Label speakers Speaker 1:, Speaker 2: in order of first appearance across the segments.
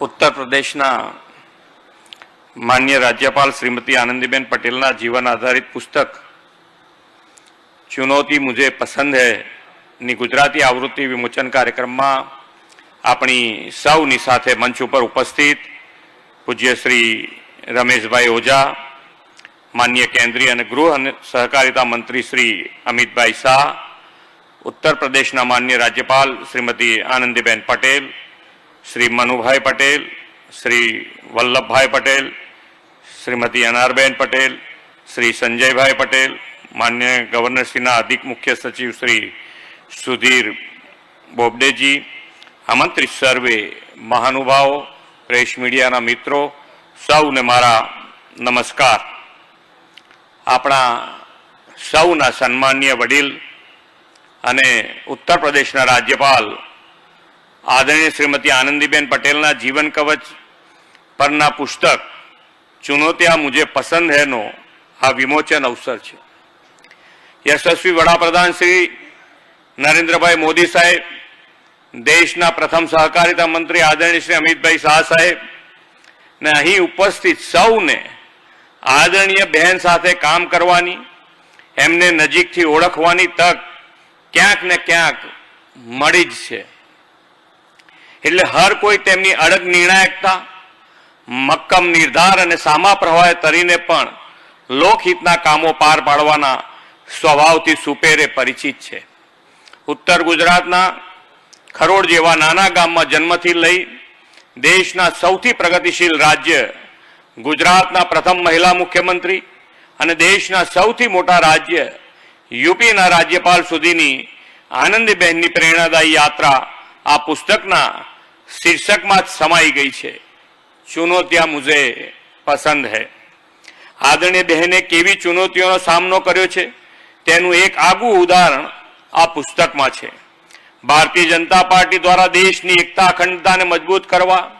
Speaker 1: ઉત્તર પ્રદેશના માન્ય રાજ્યપાલ શ્રીમતી આનંદીબેન પટેલના જીવન આધારિત પુસ્તક ચુનૌતી મુજે પસંદ હૈ, ની ગુજરાતી આવૃત્તિ વિમોચન કાર્યક્રમમાં આપણી સૌની સાથે મંચ ઉપર ઉપસ્થિત પૂજ્ય શ્રી રમેશભાઈ ઓઝા, માન્ય કેન્દ્રીય અને ગૃહ અને સહકારિતા મંત્રી શ્રી અમિતભાઈ શાહ ઉત્તર પ્રદેશના માન્ય રાજ્યપાલ શ્રીમતી આનંદીબેન પટેલ શ્રી મનુભાઈ પટેલ શ્રી વલ્લભભાઈ પટેલ શ્રીમતી અનારબેન પટેલ શ્રી સંજયભાઈ પટેલ માન્ય ગવર્નરશ્રીના અધિક મુખ્ય સચિવ શ્રી સુધીર બોબડેજી આમંત્રિત સર્વે મહાનુભાવો પ્રેસ મીડિયાના મિત્રો સૌને મારા નમસ્કાર આપણા સૌના સન્માનીય વડીલ અને ઉત્તર પ્રદેશના રાજ્યપાલ આદરણીય શ્રીમતી આનંદીબેન પટેલના જીવન કવચ પરના પુસ્તક, ચુનૌતિયા મુજે પસંદ હૈનો, આ વિમોચન અવસર છે. યશસ્વી વડાપ્રધાન શ્રી નરેન્દ્રભાઈ મોદી સાહેબ, દેશના પ્રથમ સહકારિતા મંત્રી આદરણીય શ્રી અમિતભાઈ શાહ સાહેબ ને અહીં ઉપસ્થિત સૌને આદરણીય બહેન સાથે કામ કરવાની, એમને નજીકથી ઓળખવાની તક ક્યાંક ને ક્યાંક મળી જ છે. એટલે હર કોઈ તેમની અડગ નિર્ણાયકતા, મક્કમ નિર્ધાર અને સામા પ્રવાહે તરીને પણ લોકહિતના કામો પાર પાડવાના સ્વભાવથી સુપેરે પરિચિત છે. ઉત્તર ગુજરાતના ખરોડ જેવા નાના ગામમાં જન્મથી લઈ દેશના સૌથી પ્રગતિશીલ રાજ્ય ગુજરાતના પ્રથમ મહિલા મુખ્યમંત્રી અને દેશના સૌથી મોટા રાજ્ય યુપીના રાજ્યપાલ સુધીની આનંદીબહેનની પ્રેરણાદાયી યાત્રા આ પુસ્તકના શીર્ષકમાં જ સમાઈ ગઈ છે. ચુનૌતિયા મુझे પસંદ હૈ. આદરણીય બહેને કેવી ચુનૌતીઓનો સામનો કર્યો છે? તેનું એક આગવું ઉદાહરણ આ પુસ્તકમાં છે. ભારતીય જનતા પાર્ટી દ્વારા દેશની એકતા અખંડતાને મજબૂત કરવા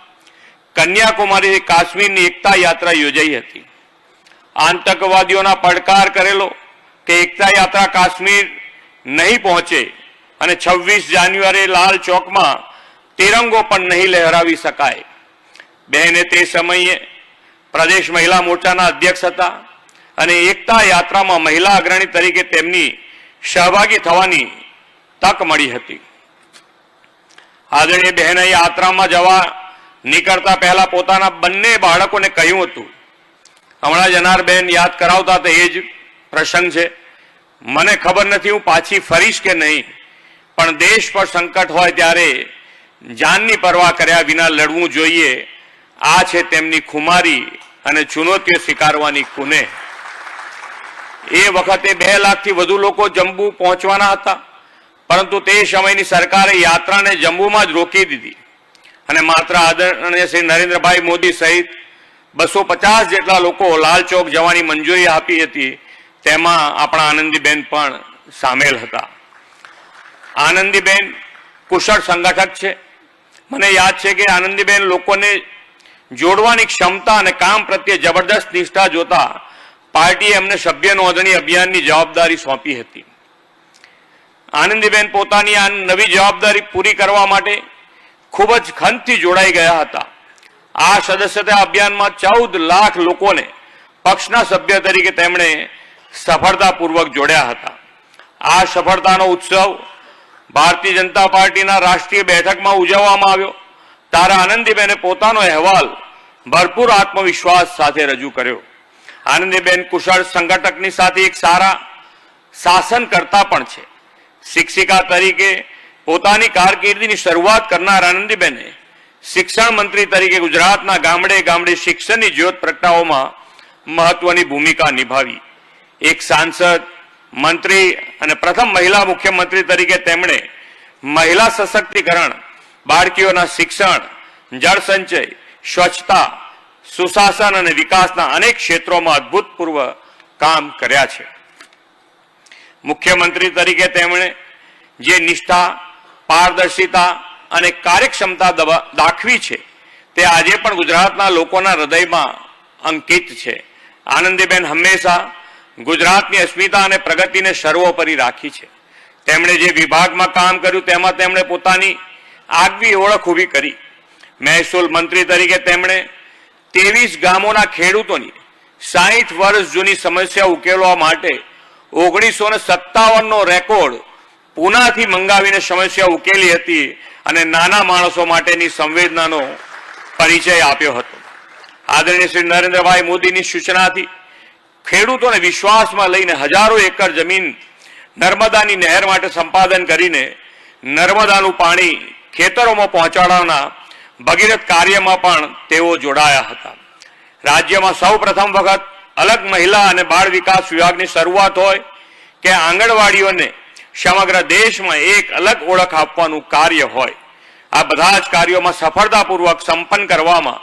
Speaker 1: કન્યાકુમારીથી કાશ્મીરની એકતા યાત્રા યોજાઈ હતી. આતંકવાદીઓના પડકાર કરેલો કે એકતા યાત્રા કાશ્મીર નહીં પહોંચે અને છવ્વીસ જાન્યુઆરી લાલ ચોકમાં તિરંગો પણ નહીં લહેરાવી શકાય. બહેને તે સમયે પ્રદેશ મહિલા મોરચાના અધ્યક્ષ હતા અને એકતા યાત્રામાં મહિલા અગ્રણી તરીકે તેમની સહભાગી થવાની તક મળી હતી. આદરણીય બહેને યાત્રામાં જવા નીકળતા પહેલા પોતાના બંને બાળકોને કહ્યું હતું. હમણાં જનારબેન યાદ કરાવતા હતા, એ જ પ્રસંગ છે. મને ખબર નથી હું પાછી ફરીશ કે નહીં. પણ દેશ પર સંકટ હોય ત્યારે જાનની પરવા કર્યા વિના લડવું જોઈએ. આ છે તેમની ખુમારી અને ચુનૌતીઓ સ્વીકારવાની કુને એ વખતે બે લાખથી વધુ લોકો જમ્મુ પહોંચવાના હતા. પરંતુ તે સમયની સરકારે યાત્રાને જમ્મુમાં જ રોકી દીધી. અને માત્ર આદરણીય શ્રી નરેન્દ્રભાઈ મોદી સહિત બસો પચાસ જેટલા લોકો લાલ ચોક જવાની મંજૂરી આપી હતી. તેમાં આપણા આનંદીબેન પણ સામેલ હતા. આનંદીબેન કુશળ સંગઠક છે. મને યાદ છે કે આનંદીબેન લોકોને જોડવાની ક્ષમતા અને કામ પ્રત્યે જબરદસ્ત નિષ્ઠા જોતા પાર્ટીએ એમને સભ્ય નોંધણી અભિયાનની જવાબદારી સોંપી હતી. આનંદીબેન પોતાની આ નવી જવાબદારી પૂરી કરવા માટે ખૂબ જ ખંતથી જોડાઈ ગયા હતા. આ સદસ્યતા અભિયાનમાં ચૌદ લાખ લોકોને પક્ષના સભ્ય તરીકે તેમણે સફળતાપૂર્વક જોડ્યા હતા. આ સફળતાનો ઉત્સવ ભારતીય જનતા પાર્ટીના રાષ્ટ્રીય બેઠકમાં ઉજવવામાં આવ્યો. તારા આનંદીબેને પોતાનો અહેવાલ ભરપૂર આત્મવિશ્વાસ સાથે રજૂ કર્યો. આનંદીબેન કુશળ સંગઠકની સાથે એક સારા શાસનકર્તા પણ છે. શિક્ષિકા તરીકે પોતાની કારકિર્દીની શરૂઆત કરનાર આનંદીબેને શિક્ષણ મંત્રી તરીકે ગુજરાતના ગામડે ગામડે શિક્ષણની જ્યોત પ્રગટાવવામાં મહત્વની ભૂમિકા નિભાવી. એક સાંસદ મંત્રી અને પ્રથમ મહિલા મુખ્યમંત્રી તરીકે તેમણે મહિલા સશક્તિકરણ, બાળકીઓના શિક્ષણ, જળ સંચય, સ્વચ્છતા, સુશાસન અને વિકાસના અનેક ક્ષેત્રોમાં અભૂતપૂર્વ કામ કર્યા છે. મુખ્યમંત્રી તરીકે તેમણે જે નિષ્ઠા, પારદર્શિતા અને કાર્યક્ષમતા દાખવી છે, તે આજે પણ ગુજરાતના લોકોના હૃદયમાં અંકિત છે. આનંદીબેન હંમેશા ગુજરાતની અસ્મિતા અને પ્રગતિને સર્વોપરી રાખી છે. તેમણે જે વિભાગમાં કામ કર્યું તેમાં તેમણે પોતાની આગવી ઓળખ ઊભી કરી. મહેસૂલ મંત્રી તરીકે તેમણે ત્રેવીસ ગામોના ખેડૂતોની સાહીઠ વર્ષ જૂની સમસ્યા ઉકેલવા માટે ઓગણીસો ને સત્તાવનનો રેકોર્ડ પૂનાથી મંગાવીને સમસ્યા ઉકેલી હતી અને નાના માણસો માટેની સંવેદનાનો પરિચય આપ્યો હતો. આદરણીય શ્રી નરેન્દ્રભાઈ મોદીની સૂચનાથી ખેડૂતોને વિશ્વાસમાં લઈને હજારો એકર જમીન નર્મદાની નહેર માટે સંપાદન કરીને નર્મદાનું પાણી ખેતરોમાં પહોંચાડવાના ભગીરથ કાર્યમાં પણ તેઓ જોડાયા હતા. રાજ્યમાં સૌ પ્રથમ વખત અલગ મહિલા અને બાળ વિકાસ વિભાગની શરૂઆત હોય કે આંગણવાડીઓને સમગ્ર દેશમાં એક અલગ ઓળખ આપવાનું કાર્ય હોય. આ બધા જ કાર્યોમાં સફળતાપૂર્વક સંપન્ન કરવામાં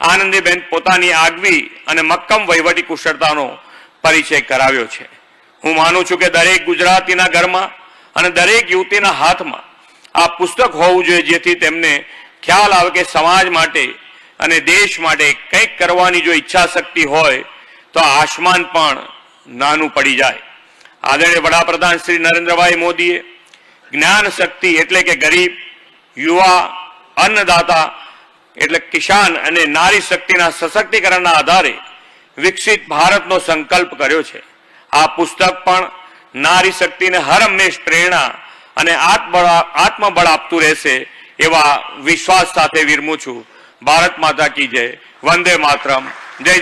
Speaker 1: આનંદીબેન પોતાની આગવી અને મક્કમ વહીવટી કુશળતાનો પરિચય કરાવ્યો છે. હું માનું છું કે દરેક ગુજરાતીના ઘરમાં અને દરેક યુવતીના હાથમાં આ પુસ્તક હોવું જોઈએ, જેથી તેમને ખ્યાલ આવે કે સમાજ માટે અને દેશ માટે કંઈક કરવાની જો ઈચ્છા શક્તિ હોય, તો આસમાન પણ નાનું પડી જાય. આદરણીય વડાપ્રધાન શ્રી નરેન્દ્રભાઈ મોદીએ જ્ઞાન શક્તિ એટલે કે ગરીબ, યુવા, અન્નદાતા એટલે કિસાન અને નારી શક્તિના સશક્તિકરણના આધારે વિકસિત ભારતનો સંકલ્પ કર્યો છે. આ પુસ્તક પણ નારી શક્તિને હર હંમેશ પ્રેરણા અને આત્મબળ આત્મબળ આપતું રહેશે એવા વિશ્વાસ સાથે વિરમું છું. ભારત માતા કી જય. વંદે માતરમ. જય જય